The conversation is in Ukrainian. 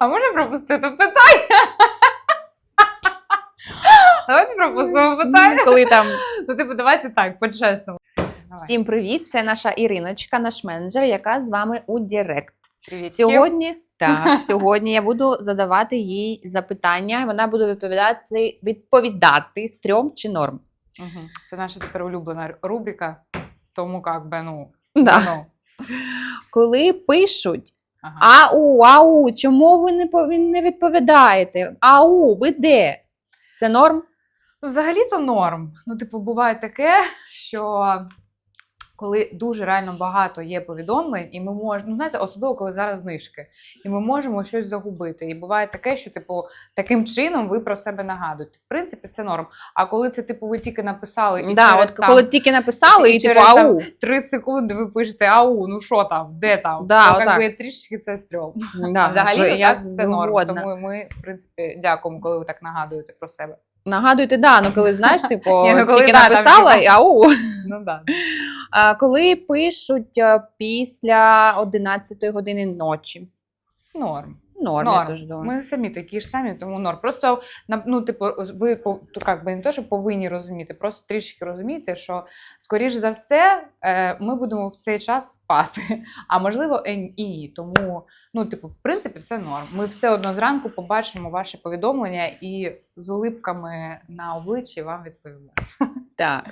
А можна пропустити питання? Давайте пропустимо питання. Коли там Ну, типу, давайте так, по-чесному. Всім привіт, це наша Іриночка, наш менеджер, яка з вами у Директ. Привіт. Сьогодні так, сьогодні я буду задавати їй запитання. Вона буде відповідати відповідати стрьом чи норм. Угу. Це наша тепер улюблена рубрика. Тому як би, ну, Да. ну. Коли пишуть Ага. ау, ау, чому ви не не відповідаєте? Ау, ви де? Це норм? Ну, взагалі-то норм. Ну, типу, буває таке, що коли дуже реально багато є повідомлень, і ми можемо, ну знаєте, особливо коли зараз знижки, і ми можемо щось загубити. І буває таке, що типу таким чином ви про себе нагадуєте. В принципі, це норм. А коли це типу ви тільки написали, і да, через от там, коли тільки написали, і і, типу через там ау. 3 секунди ви пишете ау, ну що там, де там? Да, ну, якби трішечки це стрьом. Да, Взагалі, я це норм. Тому ми, в принципі, дякуємо, коли ви так нагадуєте про себе. Нагадуйте, да, ну коли знаєш, типу, ну, тільки написала, типу, і ау. Ну да. А, коли пишуть після 11 години ночі. Норм. Норм, я Норм. дуже думаю. Ми самі такі ж самі, тому норм. Просто ну, типу, ви то, як би не те, що повинні розуміти, просто трішки розуміти, що скоріш за все е, ми будемо в цей час спати, а можливо і і ні. Тому, ну, типу, в принципі, це норм. Ми все одно зранку побачимо ваші повідомлення і з улипками на обличчі вам відповімо. Так.